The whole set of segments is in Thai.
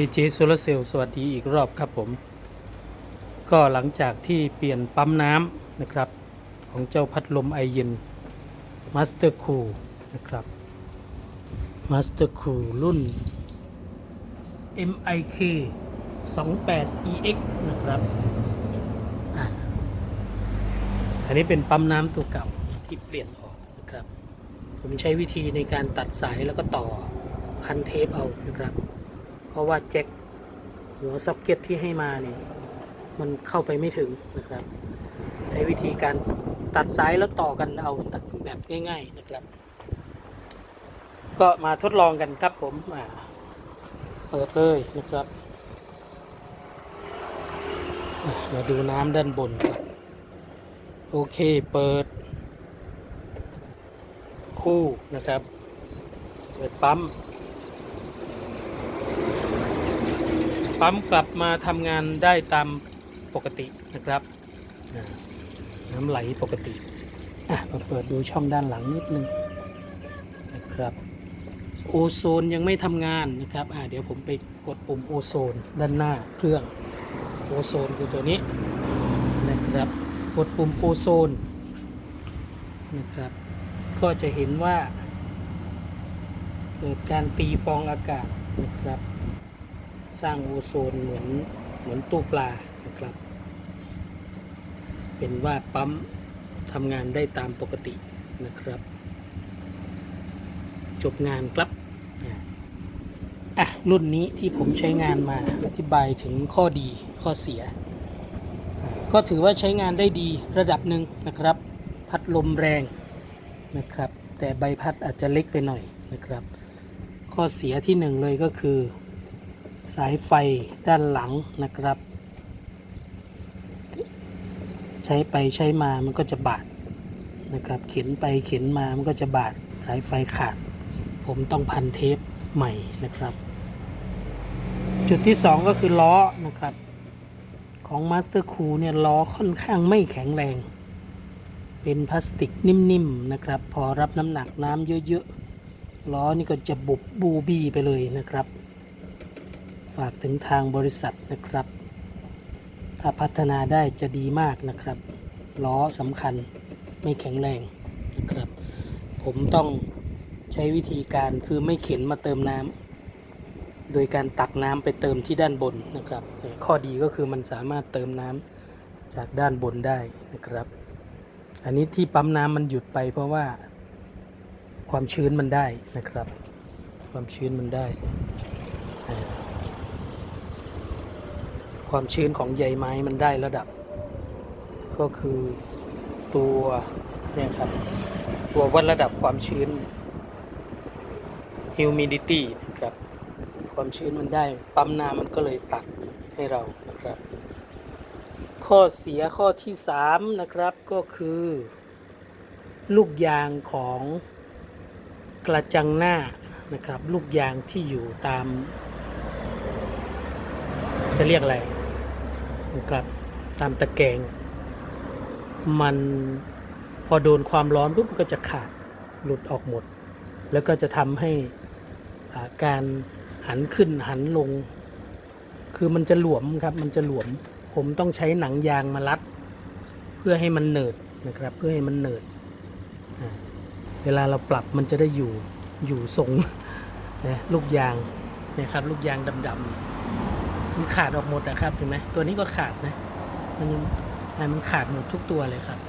AJ Solar Cell สวัสดีอีกรอบครับผม ก็หลังจากที่เปลี่ยนปั๊มน้ำนะครับ ของเจ้าพัดลมไอเย็น Master Cool นะครับ Master Cool รุ่น MIK 28 EX นะครับอันนี้เป็นปั๊มน้ำตัวเก่าที่เปลี่ยนออกนะครับ ผมใช้วิธีในการตัดสายแล้วก็ต่อพันเทปเอานะครับ ราะว่าแจ็คหัวซ็อกเก็ตที่ให้มาเนี่ยมันเข้าไปไม่ถึงนะครับ ใช้วิธีการตัดสายแล้วต่อกันเอาตัดแบบง่าย ๆนะครับ ก็มาทดลองกันครับผมเปิดเลยนะครับมาดูน้ำด้านบนครับโอเคเปิด คู่นะครับ เปิดปั๊ม ปั๊มกลับมาทำงานได้ตามปกตินะครับ น้ำไหลปกติอะมาเปิดดูช่องด้านหลังนิดนึงนะครับ โอโซนยังไม่ทำงานนะครับอ่าเดี๋ยวผมไปกดปุ่มโอโซนด้านหน้าเครื่องโอโซนคือตัวนี้นะครับกดปุ่มโอโซนนะครับ ก็จะเห็นว่า เกิดการตีฟองอากาศนะครับ สร้างโอโซนเหมือนเหมือนตู้ปลานะครับ เป็นว่าปั๊มทำงานได้ตามปกตินะครับ จบงานครับอะรุ่นนี้ที่ผมใช้งานมาอธิบายถึงข้อดีข้อเสีย ก็ถือว่าใช้งานได้ดีระดับหนึ่งนะครับ พัดลมแรงนะครับ แต่ใบพัดอาจจะเล็กไปหน่อยนะครับ ข้อเสียที่หนึ่งเลยก็คือ สายไฟด้านหลังนะครับ ใช้ไปใช้มามันก็จะบาดนะครับ เข็นไปเข็นมามันก็จะบาดสายไฟขาด ผมต้องพันเทปใหม่นะครับ จุดที่สองก็คือล้อนะครับ ของ Master c o o เนี่ยล้อค่อนข้างไม่แข็งแรง เป็นพลาสติกนิ่มๆนะครับ พอรับน้ำหนักน้ำเยอะๆล้อนี่ก็จะบุบบูบี้ไปเลยนะครับ ฝากถึงทางบริษัทนะครับ ถ้าพัฒนาได้จะดีมากนะครับล้อสำคัญไม่แข็งแรงนะครับ ผมต้องใช้วิธีการคือไม่เข็นมาเติมน้ำโดยการตักน้ำไปเติมที่ด้านบนนะครับ ข้อดีก็คือมันสามารถเติมน้ำจากด้านบนได้นะครับ อันนี้ที่ปั๊มน้ำมันหยุดไปเพราะว่าความชื้นมันได้นะครับ ความชื้นมันได้อ่า ความชื้นของใยไม้มันได้ระดับ ก็คือตัวเนี่ยครับ ตัววัดระดับความชื้น humidity นะครับ ความชื้นมันได้ ปั๊มน้ำมันก็เลยตัดให้เรานะครับ ข้อเสียข้อที่ 3 นะครับก็คือ ลูกยางของกระจังหน้านะครับ ลูกยางที่อยู่ตาม จะเรียกอะไร นะครับตามตะแกรงมันพอโดนความร้อนปุ๊บมันก็จะขาดหลุดออกหมด แล้วก็จะทำให้การหันขึ้นหันลง คือมันจะหลวมครับมันจะหลวม ผมต้องใช้หนังยางมารัด เพื่อให้มันเนิดนะครับ เพื่อให้มันเนิดเวลาเราปรับมันจะได้อยู่อยู่ทรงนะลูกยางนะครับลูกยางดำๆ มันขาดออกหมดนะครับเห็นไหมตัวนี้ก็ขาดนะมันยังอ่ามันขาดหมดทุกตัวเลยครับ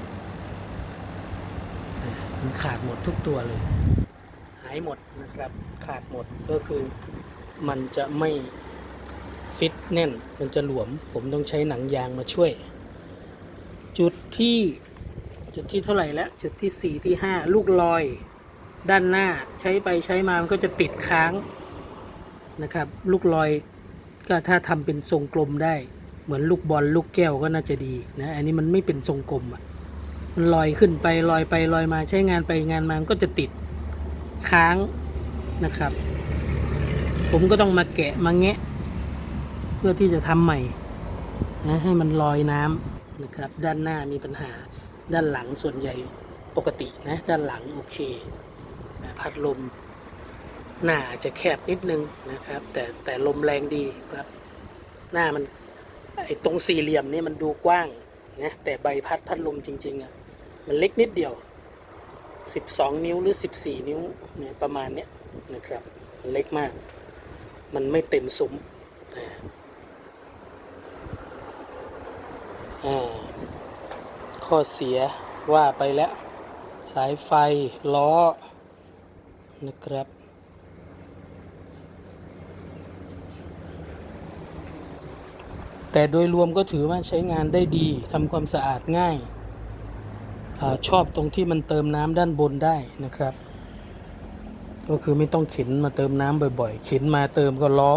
มันขาดหมดทุกตัวเลย หายหมดนะครับ ขาดหมดก็คือมันจะไม่ฟิตแน่น มันจะหลวม ผมต้องใช้หนังยางมาช่วย จุดที่จุดที่เท่าไหร่แล้วจุดที่สี่ที่ห้าลูกลอย ด้านหน้าใช้ไปใช้มามันก็จะติดค้างนะครับ ลูกลอย ก็ถ้าทำเป็นทรงกลมได้ เหมือนลูกบอลลูกแก้วก็น่าจะดีนะอันนี้มันไม่เป็นทรงกลมอะมันลอยขึ้นไปลอยไปลอยมาใช้งานไปงานมามันก็จะติดค้างนะครับ ผมก็ต้องมาแกะมาแงะ เพื่อที่จะทำใหม่นะให้มันลอยน้ำนะครับ ด้านหน้ามีปัญหาด้านหลังส่วนใหญ่ปกตินะ ด้านหลังโอเคพัดลม หน้าอาจจะแคบนิดนึงนะครับ แต่แต่ลมแรงดีครับ หน้ามันไอ้ตรงสี่เหลี่ยมนี่มันดูกว้างนะแต่ใบพัดพัดลมจริงๆอะมันเล็กนิดเดียว 12 นิ้วหรือ 14 นิ้วเนี่ยประมาณเนี้ยนะครับมันเล็กมาก มันไม่เต็มซุ้มอ่าข้อเสียว่าไปแล้ว สายไฟล้อนะครับ แต่โดยรวมก็ถือว่าใช้งานได้ดีทำความสะอาดง่ายอชอบตรงที่มันเติมน้ำด้านบนได้นะครับ ก็คือไม่ต้องเข็นมาเติมน้ำบ่อยๆ เข็นมาเติมก็ล้อ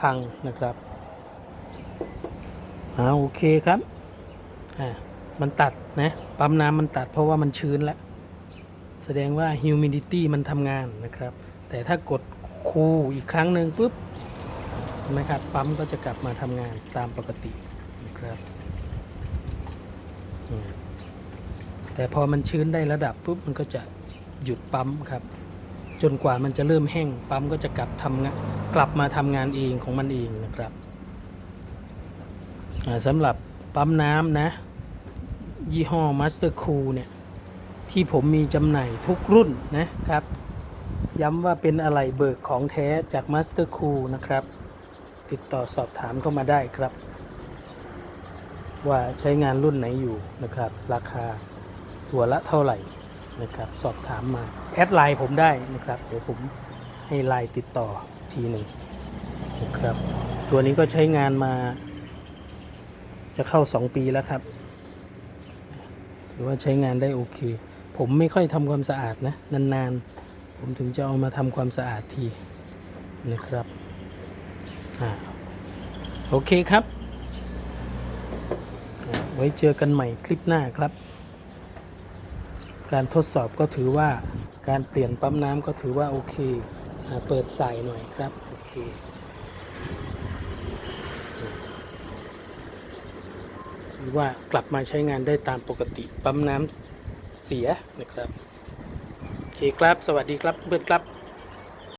พังนะครับอ่าโอเคครับอ่ามันตัดนะปั๊มน้ำมันตัดเพราะว่ามันชื้นแล้ว แสดงว่า humidity มันทำงานนะครับ แต่ถ้ากดคูลอีกครั้งหนึ่งปุ๊บ นไหมครับปั๊มก็จะกลับมาทำงานตามปกตินะครับแต่พอมันชื้นได้ระดับปุ๊บมันก็จะหยุดปั๊มครับ จนกว่ามันจะเริ่มแห้งปั๊มก็จะกลับทำงานกลับมาทำงานเองของมันเองนะครับสำหรับปั๊มน้ำนะ ยี่ห้อ Master Cool เนี่ยที่ผมมีจำหน่ายทุกรุ่นนะครับ ย้ำว่าเป็นอะไรเบิกของแท้จาก Master Cool นะครับ ติดต่อสอบถามเข้ามาได้ครับ ว่าใช้งานรุ่นไหนอยู่นะครับ ราคาตัวละเท่าไหร่นะครับ สอบถามมาแอดไลน์ผมได้นะครับ เดี๋ยวผมให้ไลน์ติดต่อทีหนึ่งนะครับ ตัวนี้ก็ใช้งานมา จะเข้า 2 ปีแล้วครับถือว่าใช้งานได้โอเค ผมไม่ค่อยทำความสะอาดนะ นานๆ ผมถึงจะเอามาทำความสะอาดทีนะครับ โอเคครับ ไว้เจอกันใหม่คลิปหน้าครับ การทดสอบก็ถือว่าการเปลี่ยนปั๊มน้ำก็ถือว่าโอเคอเปิดใส่หน่อยครับ โอเคว่ากลับมาใช้งานได้ตามปกติปั๊มน้ำเสียนะครับ โอเคครับ สวัสดีครับเพื่อนครับ